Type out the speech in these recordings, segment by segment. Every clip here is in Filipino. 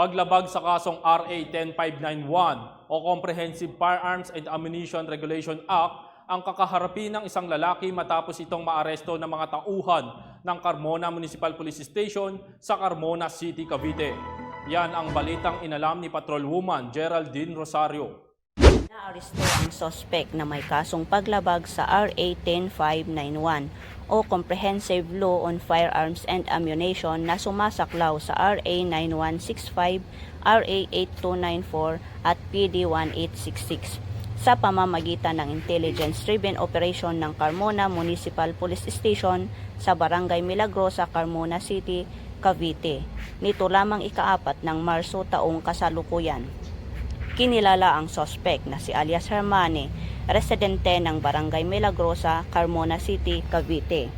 paglabag sa kasong RA 10591 o Comprehensive Firearms and Ammunition Regulation Act ang kakaharapin ng isang lalaki matapos itong maaresto ng mga tauhan ng Carmona Municipal Police Station sa Carmona City, Cavite. Yan ang balitang inalam ni Patrolwoman Geraldine Rosario. Naaresto ang sospek na may kasong paglabag sa RA 10591 o Comprehensive Law on Firearms and Ammunition na sumasaklaw sa RA 9165, RA 8294 at PD 1866 sa pamamagitan ng intelligence-driven operation ng Carmona Municipal Police Station sa Barangay Milagrosa, Carmona City, Cavite. Nito lamang ikaapat ng Marso taong kasalukuyan kinilala ang sospek na si alias Hermane, residente ng Barangay Milagrosa, Carmona City, Cavite.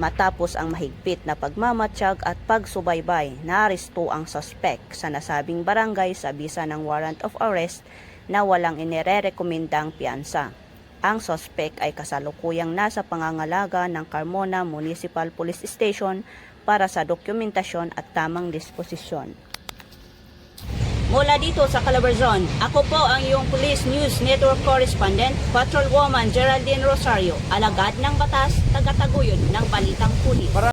Matapos ang mahigpit na pagmamatsyag at pagsubaybay, naaresto ang sospek sa nasabing barangay sa bisa ng warrant of arrest na walang inirerekomendang piyansa. Ang sospek ay kasalukuyang nasa pangangalaga ng Carmona Municipal Police Station para sa dokumentasyon at tamang disposisyon. Mula dito sa Calabarzon, ako po ang iyong Police News Network Correspondent, Patrolwoman Geraldine Rosario, alagad ng batas, tagataguyod ng balitang pulis.